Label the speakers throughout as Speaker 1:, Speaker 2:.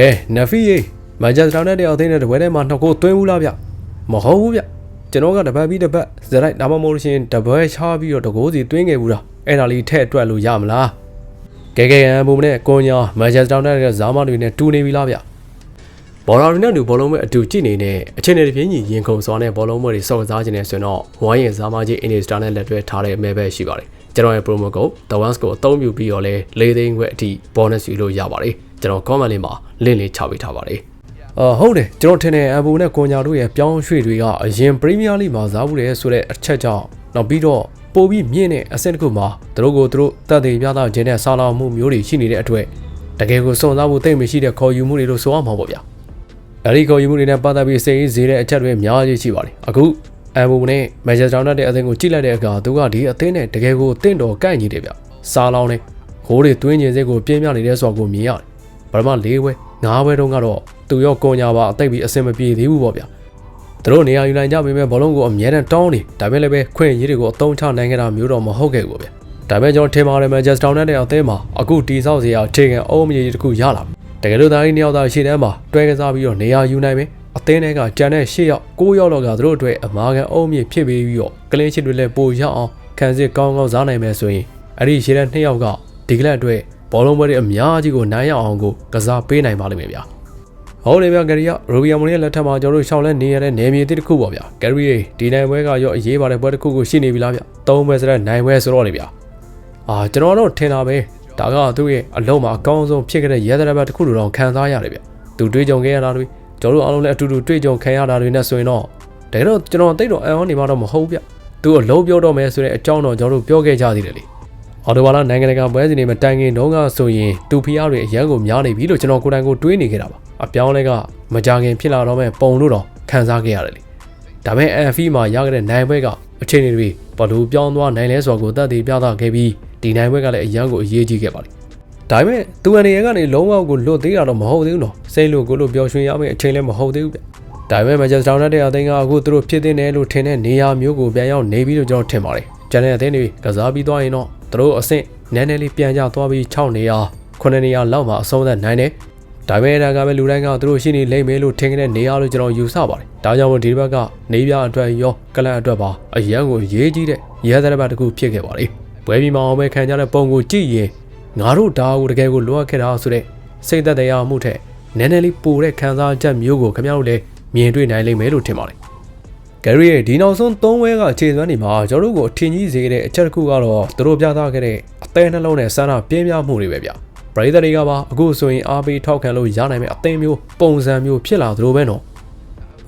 Speaker 1: ကဲနဖီရေးမန်ချက်စတာနဲ့တယောက်သိန်းနဲ့တပွဲထဲမှာနှစ်ကိုသွင်းဘူးလားဗျမဟုတ်ဘူးဗျကျွန်တော်ကတပတ်ပြီးတပတ်ဇရိုက်ဒါမှမဟုတ်လို့ရှရင်တပွဲချားပြီးတော့တကိုးစီသွင်းခဲ့ဘူးလားအဲ့ဒါလေးထည့်အတွက်လို့ရမလားကဲကဲရန်ဘုံနဲ့ကိုညာမန်ချက်စတာနဲ့ဇာမတွေနဲ့တူနေပြီလားဗျဘော်ရာရီနဲ့တူဘောလုံးမဲ့အတူကြည့်နေတဲ့အချိန်နဲ့တပြင်းညီရင်ခုန်စွာနဲ့ဘောလုံးမဲ့တွေစောင့်စားခြင်းနဲ့ဆိုရင်တော့ဝိုင်းရင်ဇာမကြီးအင်ဒီစတာနဲ့လက်တွဲထားတဲ့မဲပဲရှိပါတယ် ကျွန်တော်ရဲ့ promo code the ones ကိုအသုံးပြုပြီးတော့လဲ၄သိန်းခွဲအထိ bonus ယူလို့ရပါတယ်ကျွန်တော် comment လေးမှာ link လေးချပေးထားပါတယ်အော်ဟုတ်တယ်ကျွန်တော်ထင်တယ်အဘူနဲ့ကွန်ညာတို့ရဲ့ပြောင်းရွှေ့တွေကအရင် Premier League မှာစားဘူးတယ်ဆိုတဲ့အချက်ကြောင့်နောက်ပြီးတော့ပိုပြီးမြင့်တဲ့အဆင့်တစ်ခုမှာသူတို့ကိုသူတို့တတ်သိပြသခြင်းနဲ့စာလောင်မှုမျိုးတွေရှိနေတဲ့အတွက်တကယ်ကိုစုံစမ်းဖို့သိမရှိတဲ့ခေါ်ယူမှုတွေလို့ဆိုရမှာပေါ့ဗျာအဲ့ဒီခေါ်ယူမှုတွေနဲ့ပတ်သက်ပြီးစိတ်အေးစေတဲ့အချက်တွေအများကြီးရှိပါတယ်အခု အဘူနဲ့မန်ချက်စတာနဲ့တဲ့အသင်းကိုကြည့်လိုက်တဲ့အခါသူကဒီအသင်းနဲ့တကယ်ကိုတင့်တော်ကိုက်ညီတယ်ဗျစာလောင်နဲ့ဟိုးတွေတွင်းကျင်စိတ်ကိုပြင်းပြနေတဲ့ဆိုတာကိုမြင်ရတယ်ပထမ၄ဝဲ၅ဝဲတုန်းကတော့သူရောကွန်ညာပါအသိပြီးအဆင်မပြေသေးဘူးပေါ့ဗျာသူတို့နေရာယူနိုင်ကြပေမဲ့ဘောလုံးကိုအမြဲတမ်းတောင်းနေဒါပေမဲ့လည်းပဲခွင့်ရည်တွေကိုအသုံးချနိုင်ခဲ့တာမျိုးတော့မဟုတ်ခဲ့ဘူးဗျာဒါပေမဲ့ကျွန်တော်ထင်ပါတယ်မန်ချက်စတာနဲ့တဲ့အသင်းမှာအခုတီဆောက်စရာအခြေခံအုံးအမြင့်တစ်ခုရလာတကယ်လို့သားကြီးနှစ်ယောက်သားရှေ့တန်းမှာတွဲကစားပြီးတော့နေရာယူနိုင်မယ် အသင်းတွေကကြံတဲ့၈ယောက်၉ယောက်လောက်ကသူတို့အတွက်အမာခံအုံးအမြင့်ဖြစ်ပြီးပြီးတော့ကလင်းချစ်တွေလည်းပိုရအောင်ခံစစ်ကောင်းကောင်းစားနိုင်မယ်ဆိုရင်အဲ့ဒီရှေ့တန်းနှစ်ယောက်ကဒီကလပ်အတွက်ဘောလုံးပွဲတွေအများကြီးကိုနိုင်ရအောင်ကိုကစားပေးနိုင်ပါလိမ့်မယ်ဗျာဟုတ်တယ်ဗျာဂရီယာရိုဘီယာမိုနီရဲ့လက်ထက်မှာကျွန်တော်တို့ရှောင်းလဲနေရတဲ့နေမြေတစ်ခုပေါ့ဗျာဂရီယေဒီနိုင်ပွဲကရောအရေးပါတဲ့ပွဲတစ်ခုကိုရှိနေပြီလားဗျာသုံးပွဲဆိုတဲ့နိုင်ပွဲဆိုတော့လေဗျာအာကျွန်တော်တော့ထင်တာပဲဒါကသူ့ရဲ့အလုံးမှာအကောင်းဆုံးဖြစ်ခဲ့တဲ့ရဲတဲ့ဘက်တစ်ခုလိုတော့ခံစားရတယ်ဗျာသူတွေးကြုံခဲ့ရတာတွေ ကျွန်တော်တို့အားလုံးလည်းအတူတူတွေးကြုံခံရတာတွေနဲ့ဆိုရင်တော့တကယ်တော့ကျွန်တော်တိတ်တော့အံ့ဩနေမှာတော့မဟုတ်ဗျသူအလုံးပြောတော့မယ်ဆိုတဲ့အကြောင်းတော့ကျွန်တော်တို့ပြောခဲ့ကြသေးတယ်လေအော်တိုဘာလာနိုင်ငံတကာပွဲစဉ်တွေမှာတိုင်ငင်တုန်းကဆိုရင်တူဖီယာတွေအရန်ကိုများနေပြီလို့ကျွန်တော်ကိုယ်တိုင်ကိုတွေးနေခဲ့တာပါအပြောင်းလဲကမကြခင်ဖြစ်လာတော့မဲ့ပုံလို့တော့ခံစားခဲ့ရတယ်လေဒါပေမဲ့ AFC မှာရခဲ့တဲ့နိုင်ပွဲကအချိန်တွေဘလို့ပြောင်းသွားနိုင်လဲဆိုတာကိုတတ်သိပြသခဲ့ပြီးဒီနိုင်ပွဲကလည်းအရန်ကိုအရေးကြီးခဲ့ပါလိမ့် ဒါပေမဲ့သူအနေနဲ့ကနေလုံးဝကိုလွတ်သေးတာတော့မဟုတ်သေးဘူးနော်စိတ်လို့ကိုလို့ပျော်ရွှင်ရမယ့်အချိန်လည်းမဟုတ်သေးဘူးဗျဒါပေမဲ့မန်ချက်စတာယူနိုက်တက်အသင်းကအခုသူတို့ဖြစ်တင်တယ်လို့ထင်တဲ့နေရာမျိုးကိုပြန်ရောက်နေပြီလို့ကျွန်တော်ထင်ပါတယ်ကျန်တဲ့အသင်းတွေကစားပြီးသွားရင်တော့သူတို့အဆင့်နည်းနည်းလေးပြန်ကျသွားပြီး6နေရာ9နေရာလောက်မှာအဆုံးသက်နိုင်တယ်ဒါပေမဲ့ဒါကပဲလူတိုင်းကသူတို့ရှိနေလိမ့်မယ်လို့ထင်ခဲ့တဲ့နေရာလို့ကျွန်တော်ယူဆပါတယ်ဒါကြောင့်မို့ဒီဘက်ကနေပြအတွက်ရောကလန်အတွက်ပါအရန်ကိုရေးကြီးတဲ့ရဲသရဘတ်တစ်ခုဖြစ်ခဲ့ပါတယ်ပွဲပြီးမှအောင်ပဲခံကြတဲ့ပုံကိုကြည့်ရင် ငါတို့ဒါကိုတကယ်ကိုလိုအပ်ခဲ့တာဆိုတဲ့စိတ်သက်တရားမှုထက်နည်းနည်းလေးပိုတဲ့ခံစားချက်မျိုးကိုခင်ဗျားတို့လည်းမြင်တွေ့နိုင်လိမ့်မယ်လို့ထင်ပါတယ်ဂရီရဲ့ဒီနောက်ဆုံး၃ဝဲကခြေစွမ်းနေမှာကျွန်တော်တို့ကိုအထင်ကြီးစေတဲ့အချက်တစ်ခုကတော့သူတို့ပြသခဲ့တဲ့အသေးနှလုံးနဲ့ဆန္ဒပြင်းပြမှုတွေပဲဗျပရိသတ်တွေကပါအခုဆိုရင်အားပေးထောက်ခံလို့ရနိုင်မယ့်အသင်းမျိုးပုံစံမျိုးဖြစ်လာသလိုပဲနော်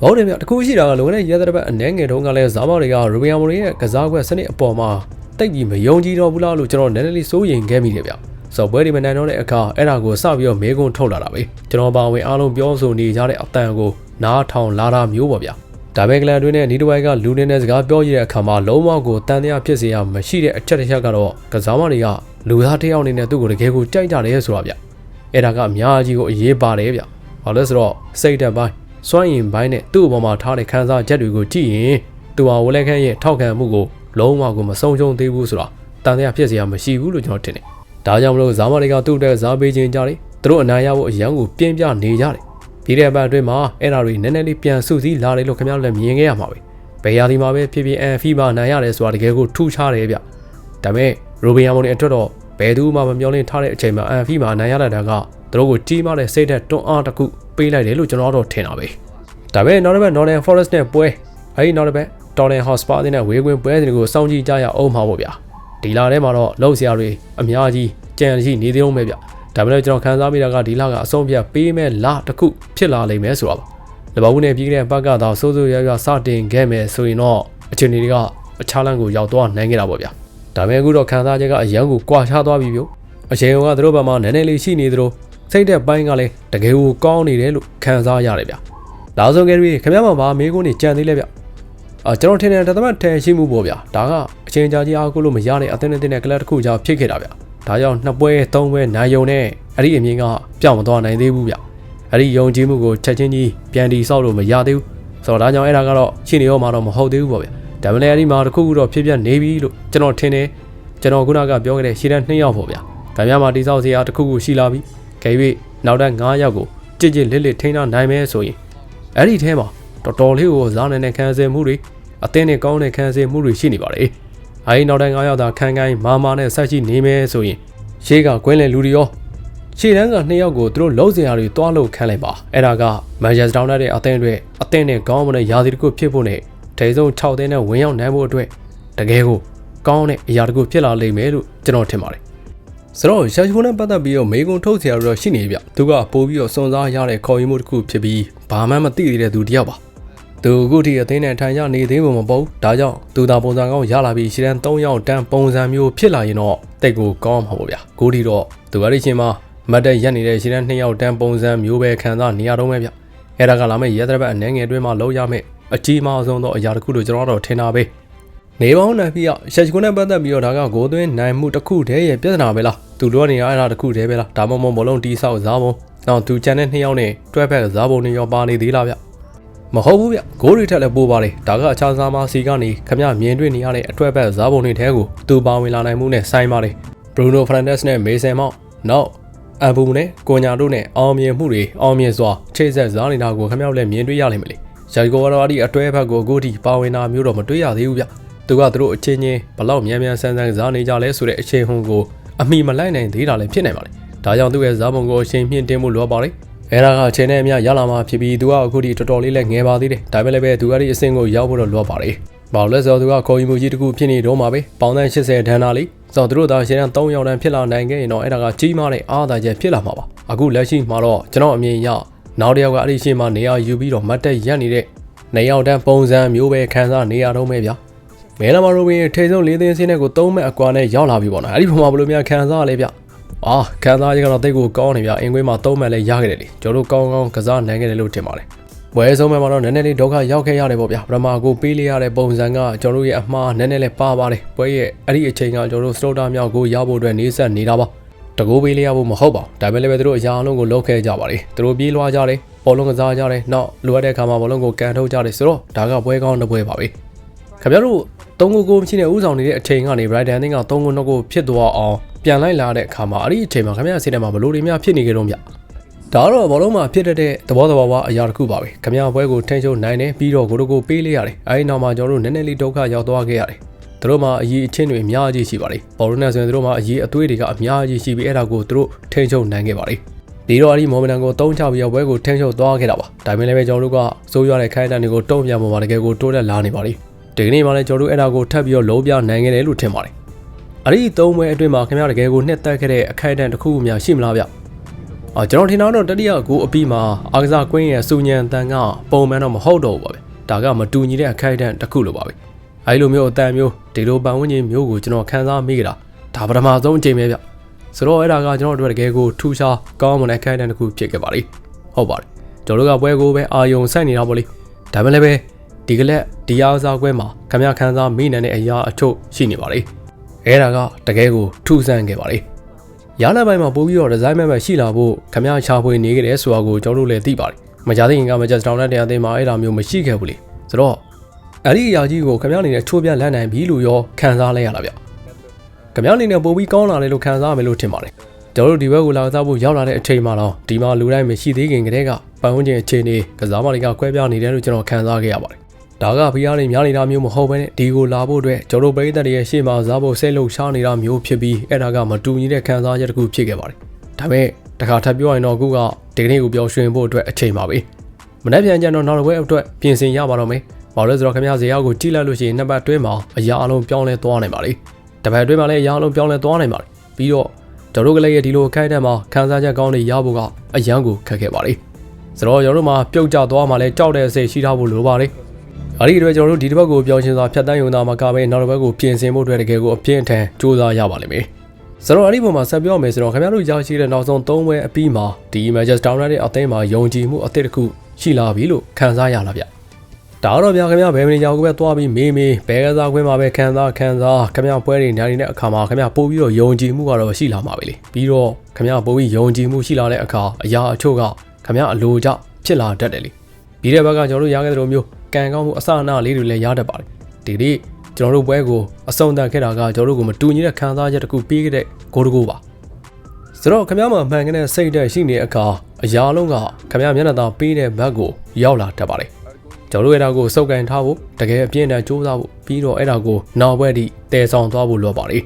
Speaker 1: ဟုတ်တယ်ဗျတခုရှိတာကလုံတဲ့ရဲတဲ့ဘက်အနေငယ်တုန်းကလည်းဇာမောတွေကရူဘီယာမိုတွေရဲ့ကစားကွက်စနစ်အပေါ်မှာတိတ်ပြီးမယုံကြည်တော့ဘူးလားလို့ကျွန်တော်နည်းနည်းလေးစိုးရိမ်ခဲ့မိတယ်ဗျ ဆိုပွဲဒီမနိုင်တော့တဲ့အခါအဲ့ဒါကိုစပြီးတော့မေးခွန်းထုတ်လာတာပဲကျွန်တော်ပါဝင်အားလုံးပြောဆိုနေကြတဲ့အတန်ကိုနားထောင်လာတာမျိုးပေါ့ဗျာဒါပဲကလန်တွင်းနဲ့နီးတဝိုက်ကလူနေတဲ့စကားပြောရတဲ့အခါမှာလုံးဝကိုတန်တရားဖြစ်စေရမရှိတဲ့အချက်တစ်ချက်ကတော့ကစားမတွေကလူသားတစ်ယောက်အနေနဲ့သူ့ကိုတကယ်ကိုကြိုက်ကြတယ်ဆိုတာဗျအဲ့ဒါကအများကြီးကိုအရေးပါတယ်ဗျဘာလို့ဆိုတော့စိတ်တက်ပိုင်းစွန့်ရင်ပိုင်းနဲ့သူ့အပေါ်မှာထားတဲ့ခံစားချက်တွေကိုကြည့်ရင်သူဟာဝလက်ခန့်ရဲ့ထောက်ခံမှုကိုလုံးဝကိုမဆုံးရှုံးသေးဘူးဆိုတာတန်တရားဖြစ်စေရမရှိဘူးလို့ကျွန်တော်ထင်တယ် ဒါကြောင့်မလို့ဇာမတွေကသူ့အတွက်ဇာပေးခြင်းကြတယ်သူတို့အနာရဖို့အရန်ကိုပြင်းပြနေကြတယ်ဒီတဲ့ဘက်အတွင်းမှာအဲ့ဒါတွေနည်းနည်းလေးပြန်စုစည်းလာတယ်လို့ခင်ဗျားတို့လည်းမြင်ခဲ့ရမှာပဲဘယ်ရာဒီမှာပဲဖြစ်ဖြစ်အန်ဖီမှာနိုင်ရတယ်ဆိုတာတကယ်ကိုထူးခြားတယ်ဗျဒါပေမဲ့ရိုဘီယာမွန်ရဲ့အတွက်တော့ဘယ်သူမှမမျှော်လင့်ထားတဲ့အချိန်မှာအန်ဖီမှာနိုင်ရတဲ့တာကသူတို့ကိုကြီးမားတဲ့စိတ်သက်တွန်းအားတစ်ခုပေးလိုက်တယ်လို့ကျွန်တော်တို့ထင်တာပဲဒါပေမဲ့နောက်တစ်ပတ် Northern Forest နဲ့ပွဲအဲ့ဒီနောက်တစ်ပတ် Tottenham Hotspur နဲ့ဝေးကွင်းပွဲစဉ်ကိုစောင့်ကြည့်ကြရအောင်မှာပေါ့ဗျာ ဒီလာထဲမှာတော့လောက်စရာတွေအများကြီးကြံရှိနေသေးအောင်ပဲဗျဒါပေမဲ့ကျွန်တော်ခန်းစားမိတာကဒီလကအဆုံးဖြတ်ပေးမဲ့လတစ်ခုဖြစ်လာလိမ့်မယ်ဆိုတာပါလဘဘူးနဲ့ပြီးခဲ့တဲ့ပတ်ကတော့စိုးစိုးရွရွစတင်ခဲ့မယ်ဆိုရင်တော့အခြေအနေတွေကအခြားလမ်းကိုရောက်သွားနိုင်ခဲ့တာပေါ့ဗျာဒါပေမဲ့အခုတော့ခန်းစားချက်ကအရန်ကိုကွာခြားသွားပြီပြိုအချိန်ကသူတို့ဘက်မှာနည်းနည်းလေးရှိနေသလိုစိတ်တဲ့ပိုင်းကလည်းတကယ်ကိုကောင်းနေတယ်လို့ခံစားရတယ်ဗျလာဆုံးကယ်ရီခင်ဗျားမှာမေးခွန်းနေကြံသေးလဲဗျအာကျွန်တော်ထင်တယ်တသမတ်ထဲရှိမှုပေါ့ဗျာဒါက အချိန်ကြာကြီးအားကိုလို့မရတဲ့အသင်းနဲ့တဲ့ကလပ်တစ်ခုကြောင့်ဖြစ်ခဲ့တာဗျဒါကြောင့်နှစ်ပွဲသုံးပွဲနိုင်ယုံနဲ့အဲ့ဒီအမြင်ကပြောင်းမသွားနိုင်သေးဘူးဗျအဲ့ဒီယုံကြည်မှုကိုချက်ချင်းကြီးပြန်တီဆောက်လို့မရသေးဘူးဆိုတော့ဒါကြောင့်အဲ့ဒါကတော့ရှင်းနေရောမှာတော့မဟုတ်သေးဘူးပေါ့ဗျဒါမှလည်းအဲ့ဒီမှာတစ်ခုခုတော့ဖြစ်ပြနေပြီလို့ကျွန်တော်ထင်တယ်ကျွန်တော်ခုနကပြောခဲ့တဲ့ရှင်းတဲ့2ယောက်ပေါ့ဗျဒါများမှာတိဆောက်စရာတစ်ခုခုရှိလာပြီခဲ၍နောက်ထပ်9ယောက်ကိုကြည်ကြည်လစ်လစ်ထိန်းထားနိုင်မယ်ဆိုရင်အဲ့ဒီထဲမှာတော်တော်လေးကိုဇာနယ်နဲ့ခံစားမှုတွေအသင်းနဲ့ကောင်းတဲ့ခံစားမှုတွေရှိနေပါတယ်။ အဲဒီနောက်တိုင်း9ယောက်သာခံကိုင်းမာမာနဲ့ဆက်ရှိနေမယ်ဆိုရင်ရှေးကကွင်းလေလူတွေရောရှေ့တန်းက2ယောက်ကိုသူတို့လုံးစရာတွေတွားလို့ခံလိုက်ပါအဲ့ဒါကမန်ချက်စတာယူနိုက်တက်အသင်းတွေအသင်းနဲ့ကောင်းမတဲ့ယာစီတစ်ခုဖြစ်ဖို့နဲ့ထိဆုံး6သင်းနဲ့ဝင်ရောက်နိုင်ဖို့အတွက်တကယ်ကိုကောင်းတဲ့အရာတစ်ခုဖြစ်လာလိမ့်မယ်လို့ကျွန်တော်ထင်ပါတယ်ဆိုတော့ရှာချိုနဲ့ပတ်သက်ပြီးတော့မေကွန်ထုတ်စရာတော့ရှိနေပြီသူကပို့ပြီးတော့စွန်စားရတဲ့ခေါ်ယူမှုတစ်ခုဖြစ်ပြီးဘာမှမသိသေးတဲ့သူတယောက်ပါ သူအခုထိအသင်းနဲ့ထိုင်ရနေသေးပုံမပေါ့ဒါကြောင့်သူသာပုံစံကောင်းရလာပြီးရှီရန်3ယောက်တန်းပုံစံမျိုးဖြစ်လာရင်တော့တိတ်ကိုကောင်းမှာပေါ့ဗျာကိုဒီတော့သူကလည်းချင်းမှာမတ်တက်ရက်နေတဲ့ရှီရန်2ယောက်တန်းပုံစံမျိုးပဲခံစားနေရတော့မယ်ဗျအဲ့ဒါကလာမယ့်ရဲသဘက်အနေငယ်အတွင်းမှာလောက်ရမယ့်အကြီးမားဆုံးသောအရာတစ်ခုလို့ကျွန်တော်တော့ထင်တာပဲနေပေါင်းနိုင်ပြီးတော့ရှက်ချ်ကွန်းနဲ့ပတ်သက်ပြီးတော့ဒါကဂိုးသွင်းနိုင်မှုတစ်ခုတည်းရဲ့ပြဿနာပဲလားသူတို့ကနေအဲ့ဒါတစ်ခုတည်းပဲလားဒါမှမဟုတ်ဘလုံးတီးဆောက်စားပုံနောက်သူချန်တဲ့2ယောက်နဲ့တွဲဖက်စားပုံတွေရောပါနေသေးလားဗျ မဟုတ်ဘူးဗျဂိုးတွေထက်လည်းပိုပါလေဒါကအခြားစားမစီကနေခမမြင်တွေ့နေရတဲ့အထွဲဘက်စားပုံတွေထဲကိုသူပါဝင်လာနိုင်မှုနဲ့ဆိုင်ပါလေဘရူနိုဖရန်ဒက်စ်နဲ့မေဆန်မောက်နောက်အဘူနဲ့ကိုညာတို့နဲ့အောင်မြင်မှုတွေအောင်မြင်စွာချိတ်ဆက်စားနေတာကိုခမရောက်လည်းမြင်တွေ့ရလိမ့်မယ်လေရာဂိုကတော့အဲ့ဒီအတွဲဘက်ကိုအခုထိပါဝင်တာမျိုးတော့မတွေ့ရသေးဘူးဗျသူကသူတို့အချင်းချင်းဘလောက်မြန်မြန်ဆန်းဆန်းစားနေကြလဲဆိုတဲ့အချိန်ဟုန်ကိုအမိမလိုက်နိုင်သေးတာလည်းဖြစ်နိုင်ပါလေဒါကြောင့်သူ့ရဲ့ဇာပုံကိုအချိန်မြင့်တင်မှုလိုပါလေ အဲ့ဒါကအချိန်နဲ့အမျှရလာမှဖြစ်ပြီးသူကအခုဒီတော်တော်လေးလည်းငယ်ပါသေးတယ်ဒါပေမဲ့လည်းပဲသူကဒီအဆင့်ကိုရောက်ဖို့တော့လိုပါလေဘာလို့လဲဆိုတော့သူကခေါ်ယူမှုကြီးတစ်ခုဖြစ်နေတော့မှာပဲပေါင်တန်း80ဒဏ္ဍာလေးဆိုတော့သူတို့သားရှင်း3ယောက်တန်းဖြစ်လာနိုင်ခဲ့ရင်တော့အဲ့ဒါကကြီးမားတဲ့အားသာချက်ဖြစ်လာမှာပါအခုလက်ရှိမှာတော့ကျွန်တော်အမြင်အရနောက်တစ်ယောက်ကအဲ့ဒီရှင်းမှာနေရာယူပြီးတော့မတ်တက်ရက်နေတဲ့နေရောက်တန်းပုံစံမျိုးပဲခံစားနေရတော့မယ်ဗျာမဲလာမရိုဘင်းထိဆုံးလေးသိန်းစင်းတဲ့ကိုသုံးမဲ့အကွာနဲ့ရောက်လာပြီပေါ့နော်အဲ့ဒီပုံမှာဘယ်လိုများခံစားရလဲဗျ အာခံစားရကတော့တိတ်ကိုကောင်းနေဗျအင်္ဂွေးမှာသုံးမဲ့လဲရခဲ့တယ်လေကျွန်တော်တို့ကောင်းကောင်းကစားနိုင်ခဲ့တယ်လို့ထင်ပါတယ်ဝဲဆုံးမဲ့မှာတော့နည်းနည်းလေးဒုက္ခရောက်ခဲ့ရတယ်ပေါ့ဗျာပထမကိုပေးလိုက်ရတဲ့ပုံစံကကျွန်တော်တို့ရဲ့အမှားနည်းနည်းလေးပါပါတယ်ပွဲရဲ့အဲ့ဒီအချိန်ကကျွန်တော်တို့စတိုတာမြောက်ကိုရောက်ဖို့အတွက်နေဆက်နေတာပါတကိုးပေးလိုက်ရဖို့မဟုတ်ပါဘူးဒါပေမဲ့လည်းပဲသူတို့အရာအလုံးကိုလောက်ခဲ့ကြပါတယ်သူတို့ပြေးလွှားကြတယ်ဘောလုံးကစားကြတယ်နောက်လိုအပ်တဲ့အခါမှာဘောလုံးကိုကန်ထုတ်ကြတယ်ဆိုတော့ဒါကပွဲကောင်းတစ်ပွဲပါပဲခင်ဗျားတို့သုံးကိုကိုမရှိတဲ့ဥဆောင်နေတဲ့အချိန်ကနေ Brighton ကသုံးကိုနှစ်ကိုဖြစ်သွားအောင် ပြန်လိုက်လာတဲ့အခါမှာအဲ့ဒီအချိန်မှာခင်ဗျားစိတ်ထဲမှာဘလို့တွေများဖြစ်နေကြတော့ဗျဒါတော့ဘောလုံးမှာဖြစ်တဲ့သဘောတဘာဝအရာတစ်ခုပါပဲခင်ဗျားပွဲကိုထိန်းချုပ်နိုင်တယ်ပြီးတော့ကိုတို့ကိုပေးလိုက်ရတယ်အဲဒီနောက်မှာကျွန်တော်တို့နည်းနည်းလေးဒုက္ခရောက်သွားခဲ့ရတယ်သူတို့မှာအရေးအချင်းတွေအများကြီးရှိပါလေဘောလုံးနဲ့ဆိုရင်သူတို့မှာအရေးအသွေးတွေကအများကြီးရှိပြီးအဲ့ဒါကိုသူတို့ထိန်းချုပ်နိုင်ခဲ့ပါလေဒီတော့အဲ့ဒီမော်မန်တန်ကိုတုံးချပြီးတော့ဘွဲကိုထိန်းချုပ်သွားခဲ့တာပါဒါပေမဲ့လည်းပဲကျွန်တော်တို့ကစိုးရွားတဲ့ခိုင်းတန်တွေကိုတုံ့ပြန်ပေါ်မှာတကယ်ကိုတိုးတက်လာနေပါလိဒီကနေ့မှလည်းကျွန်တော်တို့အဲ့ဒါကိုထပ်ပြီးတော့လုံးပြနိုင်ခဲ့တယ်လို့ထင်ပါတယ် အဲ့ဒီသုံးပွဲအတွင်းမှာခင်ဗျားတကယ်ကိုနှစ်သက်ခဲ့တဲ့အခိုင်အတန့်တစ်ခုမှရှိမလားဗျအော်ကျွန်တော်ထင်တော့တတိယကိုအပြီးမှာအာကစားကွင်းရဲ့စူညံတန်ကပုံမှန်တော့မဟုတ်တော့ဘူးပါပဲဒါကမတူညီတဲ့အခိုင်အတန့်တစ်ခုလိုပါပဲအဲဒီလိုမျိုးအတန်မျိုးဒီလိုပန်ဝန်းကျင်မျိုးကိုကျွန်တော်ခန်းစားမိကြတာဒါပထမဆုံးအချိန်ပဲဗျဆိုတော့အဲ့ဒါကကျွန်တော်တို့တကယ်ကိုထူးခြားကောင်းမွန်တဲ့ခိုင်တန်တစ်ခုဖြစ်ခဲ့ပါလိမ့်ဟုတ်ပါတယ်ကျွန်တော်တို့ကပွဲကိုပဲအာယုံဆိုင်နေတာပေါ့လေဒါမှလည်းပဲဒီကလက်ဒီအားစားပွဲမှာခမရခန်းစားမိနိုင်တဲ့အရာအချို့ရှိနေပါလိမ့် အဲ့ဒါကတကယ်ကိုထူးဆန်းခဲ့ပါလိမ့်ရလာပိုင်းမှာပို့ပြီးတော့ဒီဇိုင်းမဲ့မဲ့ရှိလာဖို့ခမရချာဖွေနေခဲ့တယ်ဆိုတာကိုကျွန်တော်တို့လည်းသိပါတယ်မကြသေးခင်ကမကြစတောင်းတဲ့တရားသိမ်းမှာအဲ့ဒါမျိုးမရှိခဲ့ဘူးလေဆိုတော့အဲ့ဒီအရာကြီးကိုခမရအနေနဲ့ချိုးပြလန့်နိုင်ပြီလို့ရောခံစားလိုက်ရတာဗျခမရအနေနဲ့ပို့ပြီးကောင်းလာတယ်လို့ခံစားရမယ်လို့ထင်ပါတယ်ကျွန်တော်တို့ဒီဘက်ကိုလာစားဖို့ရောက်လာတဲ့အချိန်မှာတော့ဒီမှာလူတိုင်းမရှိသေးခင်ကတည်းကပတ်ဝန်းကျင်အခြေအနေကစားမတွေကကွဲပြားနေတယ်လို့ကျွန်တော်ခံစားခဲ့ရပါတယ် ဒါကဖီးယားတွေများနေတာမျိုးမဟုတ်ဘဲနဲ့ဒီကိုလာဖို့အတွက်ကျွန်တော်ပရိသတ်တွေရဲ့ရှေ့မှာစားဖို့စိတ်လှုပ်ရှားနေတာမျိုးဖြစ်ပြီးအဲ့ဒါကမတူညီတဲ့ခံစားချက်တစ်ခုဖြစ်ခဲ့ပါတယ်ဒါပေမဲ့တခါထပ်ပြောရင်တော့အခုကဒီကနေ့ကိုပျော်ရွှင်ဖို့အတွက်အချိန်ပါပဲမနေ့ပြန်ကျတော့နောက်တစ်ဝက်အတွက်ပြင်ဆင်ရပါတော့မယ်ဘာလို့လဲဆိုတော့ခင်ဗျားဇေယောက်ကိုကြည့်လိုက်လို့ရှိရင်နှစ်ပတ်တွင်းမှာအရာအလုံးပြောင်းလဲသွားနိုင်ပါလေတပတ်တွင်းမှာလည်းအရာအလုံးပြောင်းလဲသွားနိုင်ပါလေပြီးတော့ကျွန်တော်တို့ကလည်းဒီလိုခိုင်းတဲ့မှာခန်းစားချက်ကောင်းတွေရဖို့ကအရန်ကိုခက်ခဲပါလေဆိုတော့ကျွန်တော်တို့မှာပြုတ်ကျသွားမှလည်းကြောက်တဲ့အစိတ်ရှိထားဖို့လိုပါလေ အဲ့ဒီအတွက်ကျွန်တော်တို့ဒီတစ်ပတ်ကိုပြောင်းရှင်းစွာဖြတ်တန်းယုံသားမှာကပဲနောက်တစ်ပတ်ကိုပြင်ဆင်ဖို့အတွက်တကယ်ကိုအပြင်းထန်စူးစမ်းရပါလိမ့်မယ်ဆိုတော့အဲ့ဒီပုံမှာဆက်ပြောမယ်ဆိုတော့ခင်ဗျားတို့ရရှိတဲ့နောက်ဆုံး၃ဝဲအပြီးမှာဒီ Images Download တဲ့အသင်းမှာယုံကြည်မှုအသစ်တစ်ခုရှိလာပြီလို့ခံစားရလာဗျဒါတော့ဗျာခင်ဗျာဘယ်မနေကြဘူးပဲသွားပြီးမေးမေးဘယ်ကစားခွင့်မှာပဲခံစားခံစားခင်ဗျာပွဲတွေညာနေတဲ့အခါမှာခင်ဗျာပို့ပြီးတော့ယုံကြည်မှုကတော့ရှိလာမှာပဲလေပြီးတော့ခင်ဗျာပို့ပြီးယုံကြည်မှုရှိလာတဲ့အခါအရာအချို့ကခင်ဗျာအလိုကျဖြစ်လာတတ်တယ်လေပြီးတဲ့ဘက်ကကျွန်တော်တို့ရခဲ့တဲ့လိုမျိုး ကံကောင်းမှုအစအနလေးတွေလည်းရတတ်ပါတယ်ဒီနေ့ကျွန်တော်တို့ပွဲကိုအဆုံးသတ်ခဲ့တာကကျွန်တော်တို့ကိုမတူညီတဲ့ခံစားချက်တစ်ခုပေးခဲ့တဲ့ဂိုးတကူပါစဆိုတော့ခင်ဗျားမှာမှန်ကန်တဲ့စိတ်ဓာတ်ရှိနေတဲ့အခါအရာလုံးကခင်ဗျားမျက်နှာသာပေးတဲ့ဘက်ကိုရောက်လာတတ်ပါတယ်ကျွန်တော်တို့အဲ့ဒါကိုစုပ်ကန်ထားဖို့တကယ်အပြင်းထန်စူးစမ်းဖို့ပြီးတော့အဲ့ဒါကိုနောက်ဘက်ထိတည်ဆောင်သွားဖို့လိုပါတယ်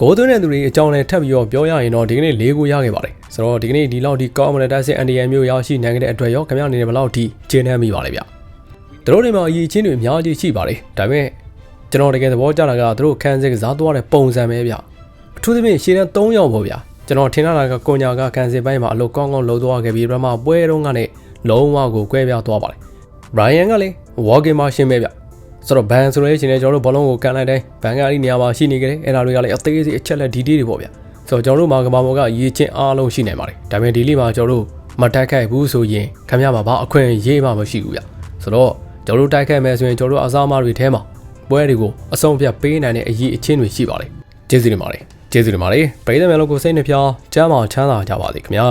Speaker 1: ကိုသွင်းတဲ့သူတွေအကြောင်းလည်းထပ်ပြီးတော့ပြောရရင်တော့ဒီကနေ့၄ခုရခဲ့ပါတယ်ဆိုတော့ဒီကနေ့ဒီလောက်ထိကောင်းမတဲ့တိုက်စစ်အန်ဒီယန်မျိုးရောက်ရှိနိုင်တဲ့အတွက်ရောခင်ဗျားအနေနဲ့ဘယ်လောက်ထိကျင်းနှံမိပါလဲဗျ တို့တွေမှာအရေးချင်းတွေအများကြီးရှိပါတယ်ဒါပေမဲ့ကျွန်တော်တကယ်သဘောကျတာကတို့ခန်းစစ်ကစားသွားတဲ့ပုံစံပဲဗျအထူးသဖြင့်ရှေ့တန်း၃ယောက်ပေါ့ဗျာကျွန်တော်ထင်တာကကိုညာကခန်းစစ်ပိုင်းမှာအလုပ်ကောင်းကောင်းလုပ်သွားခဲ့ပြီးပထမပွဲတုန်းကလည်းလုံးဝကိုကွဲပြားသွားပါတယ်ဘရိုင်ယန်ကလည်း walking machine ပဲဗျဆိုတော့ဘန်ဆိုလို့ရှိရင်ကျွန်တော်တို့ဘောလုံးကိုကန်လိုက်တိုင်းဘန်ကအဲ့ဒီနေရာမှာရှိနေကြတယ်အဲ့ဒါတွေကလည်းအသေးစိတ်အချက်လက်ဒီတေးတွေပေါ့ဗျဆိုတော့ကျွန်တော်တို့မှာကမ္ဘာပေါ်ကရေချင်းအားလုံးရှိနေပါတယ်ဒါပေမဲ့ဒီလေးမှာကျွန်တော်တို့မတိုက်ခိုက်ဘူးဆိုရင်ခင်ဗျားမှာဘာအခွင့်ရေးမှမရှိဘူးဗျဆိုတော့ ကျွန်တော်တို့တိုက်ခိုက်မယ်ဆိုရင်ကျွန်တော်တို့အစားအမတွေထဲမှာပွဲတွေကိုအဆုံးဖြတ်ပေးနိုင်တဲ့အရေးအချင်းတွေရှိပါတယ်ကျေးဇူးတင်ပါတယ်ကျေးဇူးတင်ပါတယ်ပရိသတ်များလုံးကိုစိတ်နှပြချမ်းသာချမ်းသာကြပါစေခင်ဗျာ